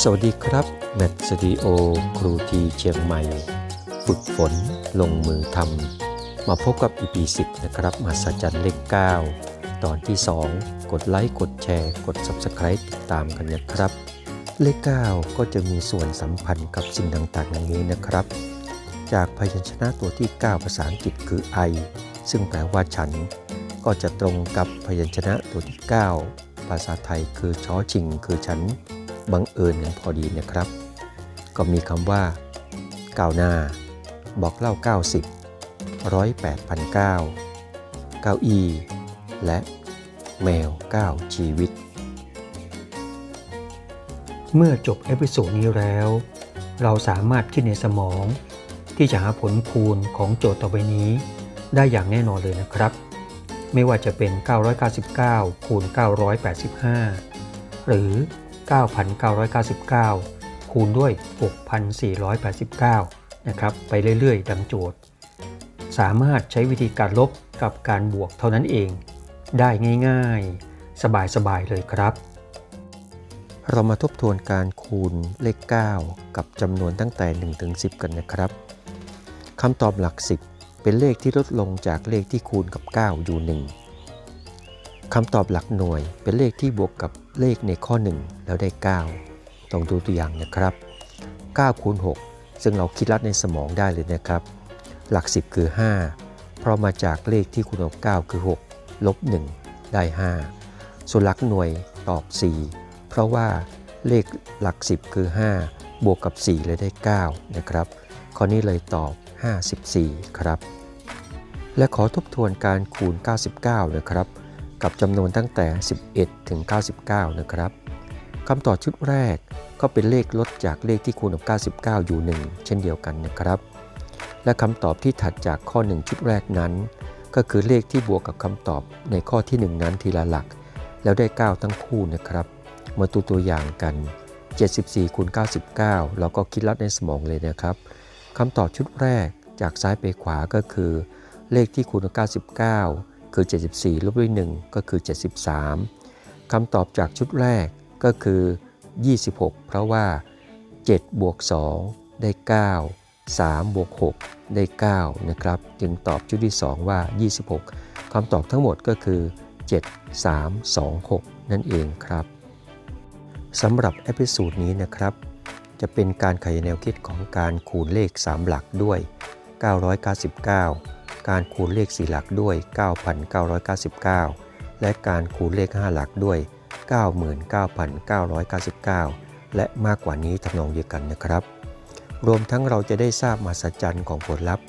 สวัสดีครับแมทสตูดิโอครูทีเชียงใหม่ ฝึกฝนลงมือทำมาพบกับ EP 10 นะครับมาสัจจันเลข 9 ตอนที่ 2 กดไลค์กดแชร์ กด Subscribe ติดตามกันนะครับ เลข 9 ก็จะมีส่วนสัมพันธ์กับสิ่งต่างๆอย่างนี้นะครับ จากพยัญชนะตัวที่ 9 ภาษาอังกฤษคือ I ซึ่งแปลว่าฉัน ก็จะตรงกับพยัญชนะตัวที่ 9 ภาษาไทยคือช้อชิงคือฉัน บังเอิญกันพอดีนะครับ ก็มีคำว่าก้าวหน้า บอกเล่า 90ร้อยแปดพันเก้าเก้าอี้และแมว 9 ชีวิต เมื่อจบเอพิโซดนี้แล้ว เราสามารถคิดในสมองที่จะหาผลคูณของโจทย์ต่อไปนี้ ได้อย่างแน่นอนเลยนะครับ ไม่ว่าจะเป็น 999 คูณ 985 หรือ 9,999 คูณด้วย 6,489 นะครับ ไปเรื่อยๆดังโจทย์ สามารถใช้วิธีการลบกับการบวกเท่านั้นเอง ได้ง่ายๆ สบายๆ เลยครับ เรามาทบทวนการคูณเลข 9 กับจำนวนตั้งแต่ 1 ถึง 10 กันนะครับคำตอบหลัก 10 เป็นเลขที่ลดลงจากเลขที่คูณกับ 9 อยู่ 1 คำตอบหลักหน่วยเป็นเลขที่บวกกับเลขในข้อ 1 แล้วได้ 9 ต้องดูตัวอย่างนะครับ9คูณ6ซึ่งเราคิดลัดในสมองได้เลยนะครับ หลัก 10 คือ 5 เพราะมาจากเลขที่คูณกับ9คือ 6 ลบ 1 ได้ 5 ส่วนหลักหน่วยตอบ 4 เพราะว่าเลขหลัก 10 คือ 5 บวกกับ 4 เลยได้ 9 นะครับ ข้อนี้เลยตอบ 54 ครับ และขอทบทวนการคูณ 99 นะครับ กับจำนวนตั้งแต่ 11 ถึง 99 นะครับคำตอบชุดแรกก็เป็นเลขลดจากเลขที่คูณกับ 99 อยู่ 1 เช่นเดียวกันนะครับ และคำตอบที่ถัดจากข้อ 1 ชุดแรกนั้น ก็คือเลขที่บวกกับคำตอบในข้อที่ 1 นั้นทีละหลัก แล้วได้ 9 ทั้งคู่นะครับ มาตัวตัวอย่างกัน 74คูณ99 เราก็คิดลัดในสมองเลยนะครับคำตอบชุดแรกจากซ้ายไปขวาก็คือ เลขที่คูณกับ 99 คือ 74 ลบด้วย 1 ก็คือ 73คำตอบจากชุดแรกก็คือ 26 เพราะว่า 7 บวก 2 ได้ 9 3 บวก 6 ได้ 9 นะครับ จึงตอบชุดที่ 2 ว่า 26คำตอบทั้งหมดก็คือ 7 3 2 6 นั่นเองครับสำหรับเอพิโซดนี้นะครับ จะเป็นการขยายแนวคิดของการคูณเลข 3 หลักด้วย 999 การคูณเลข 4 หลักด้วย 9,999 และการคูณเลข 5 หลักด้วย 99,999 และมากกว่านี้ทำนองเดียวกันนะครับ รวมทั้งเราจะได้ทราบมาสัจจันของผลลัพธ์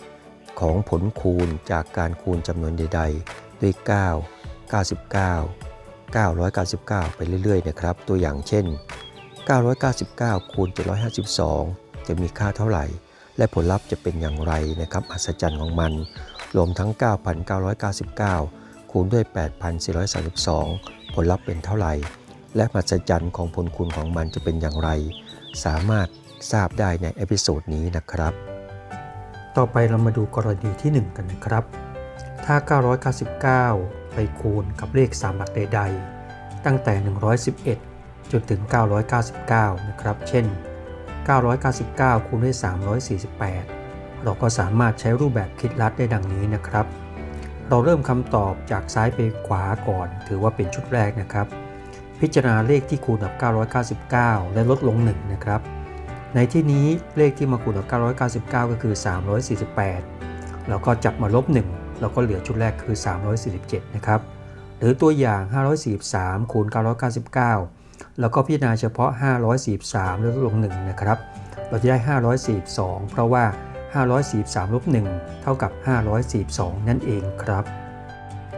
ของผลคูณจากการคูณจำนวนใด ๆ ด้วย 9 99 999 ไปเรื่อย ๆ นะครับ ตัวอย่างเช่น 999 คูณ 752 จะมีค่าเท่าไหร่ และผลลัพธ์จะเป็นอย่างไรนะครับ อัศจรรย์ของมัน รวมทั้ง 9,999 คูณด้วย 8,432 ผลลัพธ์เป็นเท่าไหร่ และอัศจรรย์ของผลคูณของมันจะเป็นอย่างไร สามารถทราบได้ในเอพิโซดนี้นะครับ ต่อไปเรามาดูกรณีที่ 1 กันนะครับ ถ้า 999 ไปคูณกับเลข3หลักใด ๆ ตั้งแต่ 111 จนถึง 999 นะครับ เช่น 999 คูณด้วย 348 เราก็สามารถใช้รูปแบบคิดลัดได้ดังนี้นะครับ เราเริ่มคำตอบจากซ้ายไปขวาก่อน ถือว่าเป็นชุดแรกนะครับ พิจารณาเลขที่คูณกับ 999 และลดลง 1 นะครับ ในที่นี้เลขที่มาคูณกับ 999 ก็คือ 348 แล้วก็จับมาลบ 1 แล้วก็เหลือชุดแรกคือ 347 นะครับ หรือตัวอย่าง 543 คูณ 999 แล้วก็พิจารณาเฉพาะ 543 แล้วลดลง 1 นะครับ เราจะได้ 542 เพราะว่า 543ลบ1เท่ากับ 542 นั่นเองครับ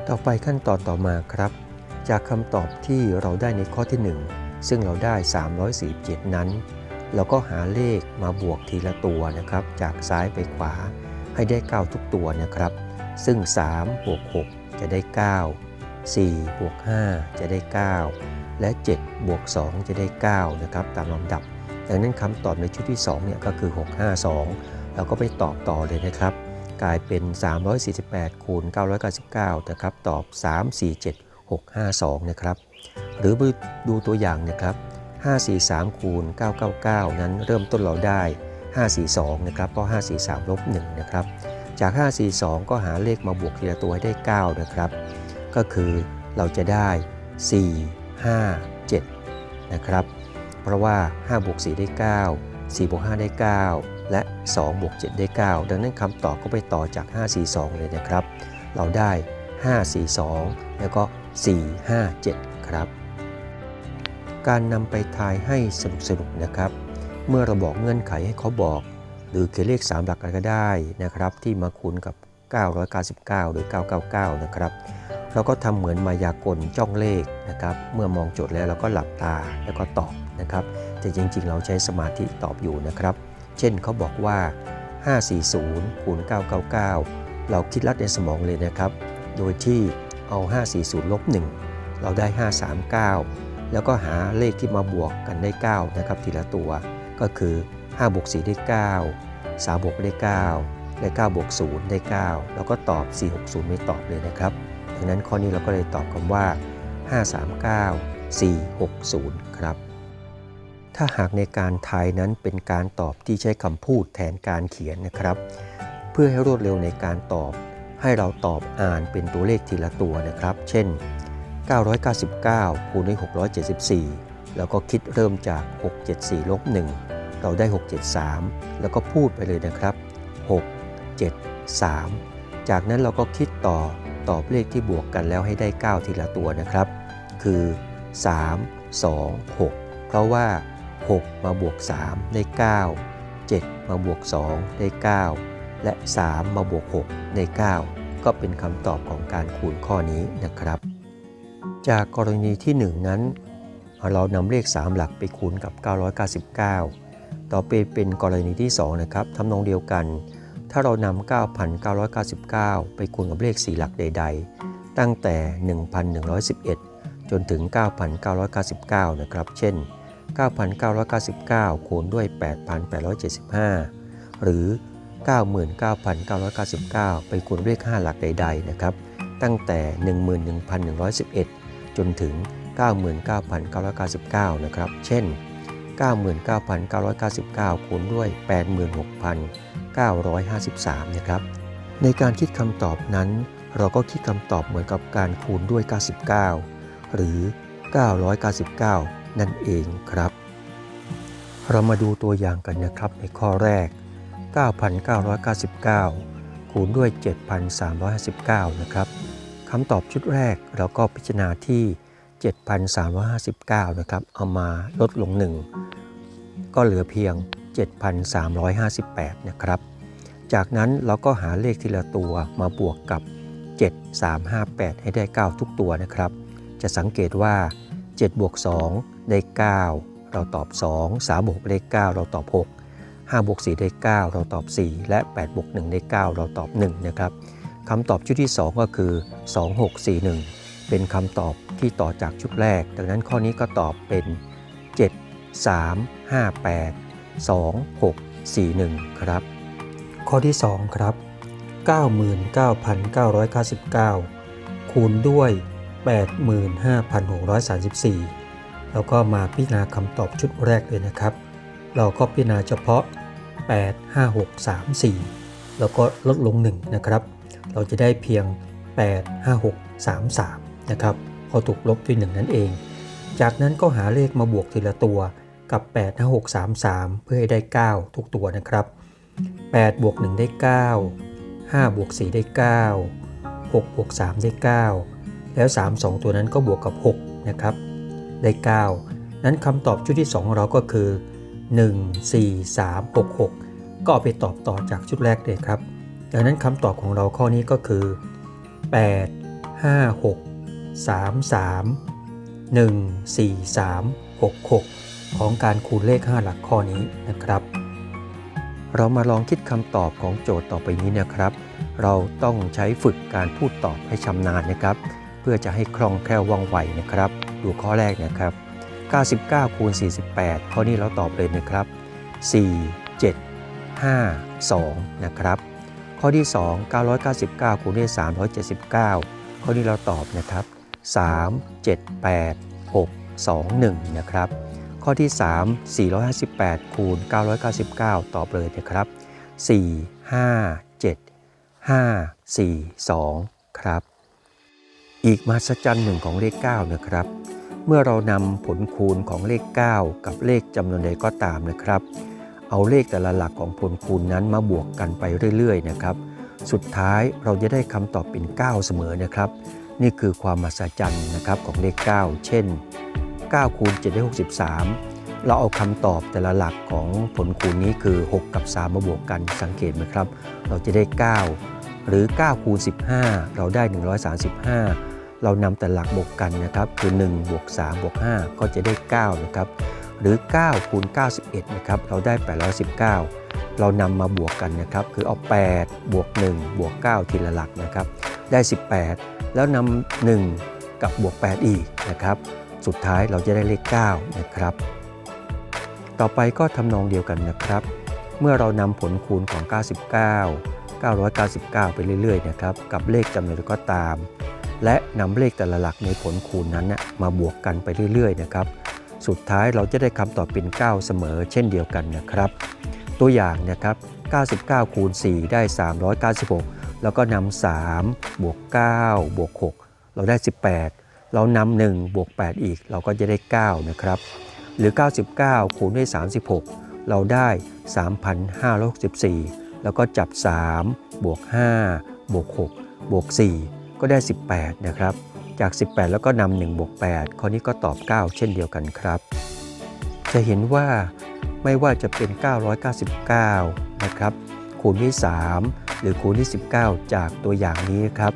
ต่อไปขั้นตอนต่อมาครับ จากคำตอบที่เราได้ในข้อที่ 1 ซึ่งเราได้ 347 นั้น เราก็หาเลขมาบวกทีละตัวนะครับ จากซ้ายไปขวาให้ได้ 9 ทุกตัวนะครับ ซึ่ง3บวก6จะได้ 9 4บวก5จะได้ 9 และ7บวก2จะได้ 9 นะครับ ตามลำดับ ดังนั้นคำตอบในชุดที่2เนี่ยก็คือ 652 เราก็ไปตอบต่อเลยนะครับ กลายเป็น 348 คูณ 999 นะครับ ตอบ 347 652 นะครับ หรือดูตัวอย่างนะครับ 543 คูณ 999 นั้นเริ่มต้นเราได้ 542 นะครับ เพราะ 543 ลบ 1 นะครับ จาก 542 ก็หาเลขมาบวกทีละตัวให้ได้ 9 นะครับ ก็คือเราจะได้ 4 5 7 นะครับ เพราะว่า 5 บวก 4 ได้ 9 4 บวก 5 ได้ 9 และ2บวก7ได้ 9 ดังนั้นคำตอบก็ไปต่อจาก 542 เลยนะครับ เราได้ 542 แล้วก็ 457 ครับ การนำไปทายให้สนุกสนุกนะครับ เมื่อเราบอกเงื่อนไขให้เขาบอก หรือเขียนเลข 3 หลักอะไรก็ได้นะครับ ที่มาคูณกับ 999 หรือ 999 นะครับเราก็ทำเหมือนมายากลจ้องเลขนะครับ เมื่อมองโจทย์แล้วเราก็หลับตาแล้วก็ตอบนะครับ แต่จริงๆ เราใช้สมาธิตอบอยู่นะครับ เช่นเขาบอกว่า 540คูณ999 เราคิดลัดในสมองเลยนะครับ โดยที่เอา 540ลบ1เราได้ 539 แล้วก็หาเลขที่มาบวกกันได้ 9 นะครับ ทีละตัวก็คือ 5บวก4ได้ 9 3บวกได้9และ9บวก0ได้ 9 แล้วก็ตอบ 460 ไม่ตอบเลยนะครับดังนั้นข้อนี้เราก็เลยตอบคำว่า 539 460 ครับ ถ้าหากในการทายนั้นเป็นการตอบที่ใช้คำพูดแทนการเขียนนะครับ เพื่อให้รวดเร็วในการตอบ ให้เราตอบอ่านเป็นตัวเลขทีละตัวนะครับ เช่น 999คูณด้วย674 แล้วก็คิดเริ่มจาก 674ลบ1เราได้ 673 แล้วก็พูดไปเลยนะครับ 6 7 3 จากนั้นเราก็คิดต่อตอบเลขที่บวกกันแล้วให้ได้ 9 ทีละตัวนะครับ คือ 3 2 6 เพราะว่า 6 มาบวก 3 ได้ 9 7 มาบวก 2 ได้ 9 และ 3 มาบวก 6 ได้ 9 ก็เป็นคำตอบของการคูณข้อนี้นะครับ จากกรณีที่ 1 นั้น เรานำเลข 3 หลักไปคูณกับ 999 ต่อไปเป็นกรณีที่ 2 นะครับทำนองเดียวกัน ถ้าเรานำ 9,999 ไปคูณกับเลข 4 หลักใด ๆ ตั้งแต่ 1,111 จนถึง 9,999 นะครับ เช่น 9,999 คูณด้วย 8,875 หรือ 99,999 ไปคูณเลข5หลักใด ๆ นะครับ ตั้งแต่ 11,111 จนถึง 99,999 นะครับ เช่น 99,999 คูณด้วย 86,953 นะครับ ในการคิดคำตอบนั้น เราก็คิดคำตอบเหมือนกับการคูณด้วย 99 หรือ 999 นั่นเองครับ เรามาดูตัวอย่างกันนะครับในข้อแรก 9,999 คูณด้วย 7,359 นะครับคำตอบชุดแรกเราก็พิจารณาที่ 7,359 นะครับ เอามาลดลง 1 ก็เหลือเพียง 7,358 นะครับ จากนั้นเราก็หาเลขทีละตัวมาบวกกับ 7358 ให้ได้ 9 ทุกตัวนะครับ จะสังเกตว่า 7 บวก 2 ได้ 9 เราตอบ 2 3 บวกได้ 9 เราตอบ 6 5 บวก 4 ได้ 9 เราตอบ 4 และ 8 บวก 1 ได้ 9 เราตอบ 1 นะครับคำตอบชุดที่ 2 ก็คือ 2641 เป็นคำตอบที่ต่อจากชุดแรก ดังนั้นข้อนี้ก็ตอบเป็น 7 3 5 8 2 6 4 1 ครับ ข้อที่ 2 ครับ 99,999 คูณด้วย 85,634 แล้วก็มาพิจารณาคำตอบชุดแรกเลยนะครับ เราก็พิจารณาเฉพาะ 8 5 6 3 4 แล้วก็ลดลง 1 นะครับ เราจะได้เพียง 8 5 6 3 3 นะครับพอถูกลบด้วย 1 นั่นเอง จากนั้นก็หาเลขมาบวกทีละตัวกับ 8 5 6 3 3 เพื่อให้ได้ 9 ทุกตัวนะครับ 8 บวก 1 ได้ 9 5 บวก 4 ได้ 9 6 บวก 3 ได้ 9 แล้ว 3 2 ตัวนั้นก็บวกกับ 6 นะครับ ได้ 9 นั้นคำตอบชุดที่2ของเราก็คือ 1 4 3 6 6 ก็ไปตอบต่อจากชุดแรกเลยครับ ดังนั้นคำตอบของเราข้อนี้ก็คือ 8 5 6 3 3 1 4 3 6 6 ของการคูณเลข 5 หลักข้อนี้นะครับ เรามาลองคิดคำตอบของโจทย์ต่อไปนี้นะครับ เราต้องใช้ฝึกการพูดตอบให้ชำนาญนะครับ พื่อจะให้คล่องแคล่วว่องไวนะครับ ดูข้อแรกนะครับ 99 คูณ 48 ข้อนี้เราตอบเลยนะครับ 4 7 5 2 นะครับ ข้อที่ 2 999 คูณด้วย 379 ข้อนี้เราตอบนะครับ 3 7 8 6 2 1 นะครับ ข้อที่ 3 458 คูณ 999 ตอบเลยนะครับ 4 5 7 5 4 2 ครับ อีกมหัศจรรย์หนึ่งของเลข 9 นะครับ เมื่อเรานำผลคูณของเลข 9 กับเลขจำนวนใดก็ตามนะครับ เอาเลขแต่ละหลักของผลคูณนั้นมาบวกกันไปเรื่อยๆนะครับ สุดท้ายเราจะได้คำตอบเป็น 9 เสมอนะครับ นี่คือความมหัศจรรย์นะครับของเลข 9 เช่น9คูณ7ได้63 เราเอาคำตอบแต่ละหลักของผลคูณนี้คือ 6 กับ 3 มาบวกกันสังเกตไหมครับ เราจะได้ 9 หรือ9คูณ15 เราได้ 135 เรานำแต่หลักบวกกันนะครับคือ1บวก3บวก5ก็จะได้9นะครับหรือ9คูณ91นะครับเราได้ 819 เรานำมาบวกกันนะครับคือเอา 8 บวก 1 บวก 9 ทีละหลักนะครับได้ 18 แล้วนำ1กับบวก 8 อีกนะครับสุดท้ายเราจะได้เลข9นะครับต่อไปก็ทำนองเดียวกันนะครับ เมื่อเรานำผลคูณของ 99 999 ไปเรื่อยๆนะครับกับเลขจำนวนก็ตาม และนำเลขแต่ละหลักในผลคูณนั้นมาบวกกันไปเรื่อยๆนะครับสุดท้ายเราจะได้คำตอบเป็น 9 เสมอเช่นเดียวกันนะครับ ตัวอย่างนะครับ 99 คูณ 4 ได้ 396 แล้วก็นำ3บวก9บวก6 เราได้ 18 เรานำ1บวก8 อีก เราก็จะได้ 9 นะครับ หรือ 99 คูณด้วย 36 เราได้ 3,564 แล้วก็จับ 3 บวก 5 บวก 6 บวก 4 ก็ได้ 18 นะครับ จาก 18 แล้วก็นำ1บวก8ข้อนี้ก็ตอบ 9 เช่นเดียวกันครับ จะเห็นว่าไม่ว่าจะเป็น 999 นะครับ คูณด้วย 3 หรือคูณด้วย 19 จากตัวอย่างนี้ครับ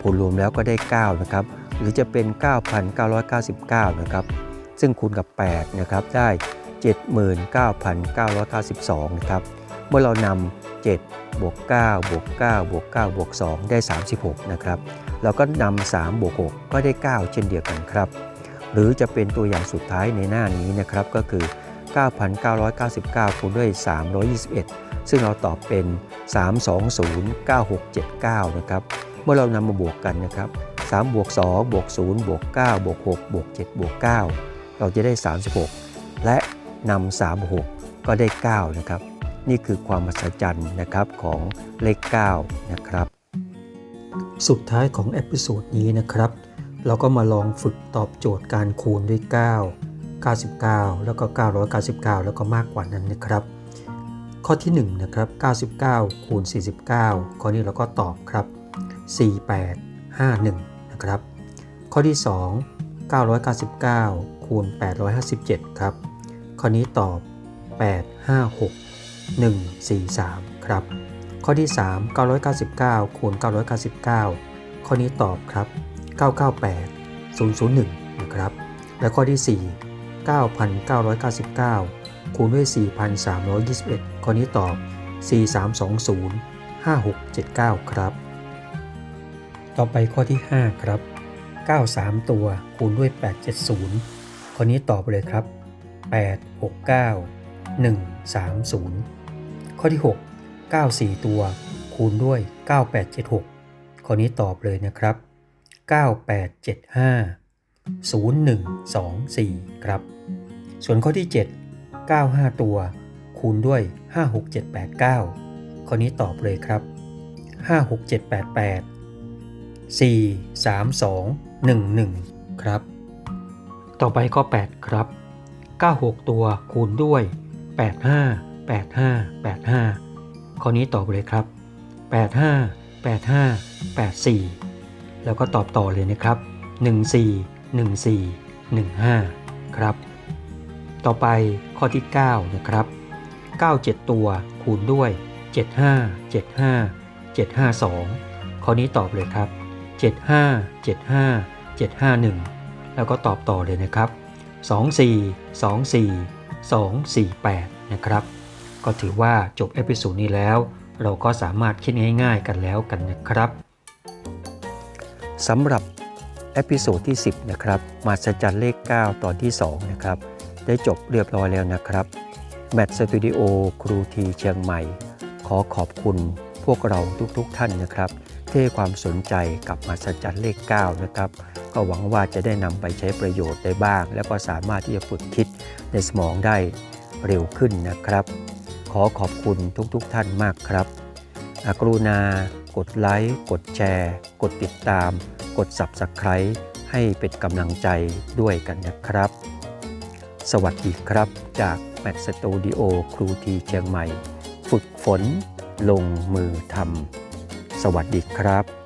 ผลรวมแล้วก็ได้ 9 นะครับ หรือจะเป็น 9,999 นะครับ ซึ่งคูณกับ 8 นะครับ ได้ 79,992 นะครับ เมื่อเรานำ7บวก9บวก9บวก9บวก2ได้ 36 นะครับ เราก็นำ3บวก6ก็ได้ 9 เช่นเดียวกันครับ หรือจะเป็นตัวอย่างสุดท้ายในหน้านี้นะครับก็คือ 9,999 คูณด้วย 321 ซึ่งเราตอบเป็น 3209679 นะครับ เมื่อเรานำมาบวกกันนะครับ3บวก2บวก0บวก9บวก6บวก7บวก9เราจะได้ 36 และนำ3บวก6ก็ได้ 9 นะครับ นี่คือความมหัศจรรย์นะครับของเลข9นะครับ สุดท้ายของเอพิโซดนี้นะครับ เราก็มาลองฝึกตอบโจทย์การคูณด้วย 9 99 แล้วก็ 999 แล้วก็มากกว่านั้นนะครับ ข้อที่1นะครับ99 คูณ 49 ข้อนี้เราก็ตอบครับ 4851 นะครับ ข้อที่ 2 999 คูณ 857 ครับ ข้อนี้ตอบ 856 143 ครับ ข้อที่ 3 999คูณ999 ข้อนี้ตอบครับ 998 001 นะครับ และข้อที่ 4 9,999คูณด้วย 4,321 ข้อนี้ตอบ 4320 5679 ครับ ต่อไปข้อที่ 5 ครับ 93 ตัวคูณด้วย 870 ข้อนี้ตอบเลยครับ 869 130 ข้อที่ 6 94 ตัว คูณด้วย 9876 ข้อนี้ตอบเลยนะครับ 9875 0124 ครับ ส่วนข้อที่ 7 95 ตัว คูณด้วย 56789 ข้อนี้ตอบเลยครับ 56788 4 3 2 1 1 ครับ ต่อไปข้อ 8 ครับ 96 ตัวคูณด้วย 85 85 85 ข้อนี้ตอบเลยครับ 85 85 84 แล้วก็ตอบต่อเลยนะครับ 14 14 15 ครับ ต่อไปข้อที่ 9 นะครับ 97 ตัวคูณด้วย 75 75 752 ข้อนี้ตอบเลยครับ 75 75 751 แล้วก็ตอบต่อเลยนะครับ 24 24 248 นะครับ ก็ถือว่าจบเอพิโซดนี้แล้ว เราก็สามารถคิดง่าย ๆ กันแล้วกันนะครับสำหรับเอพิโซดที่ 10 นะครับมาสจันเลข 9 ตอนที่ 2 นะครับ ได้จบเรียบร้อยแล้วนะครับแมทสตูดิโอครูทีเชียงใหม่ ขอขอบคุณพวกเราทุกๆทท่านนะครับ ที่ให้ความสนใจกับมาสจันเลข 9 นะครับ ก็หวังว่าจะได้นำไปใช้ประโยชน์ได้บ้าง แล้วก็สามารถที่จะฝึกคิดในสมองได้เร็วขึ้นนะครับ ขอขอบคุณทุกๆทท่านมากครับอกรุณากดไลค์ กดแชร์ กดติดตาม กด Subscribe ให้เป็นกำลังใจด้วยกันนะครับ สวัสดีครับจากแมทสตูดิโอครูทีเชียงใหม่ ฝึกฝนลงมือทำสวัสดีครับ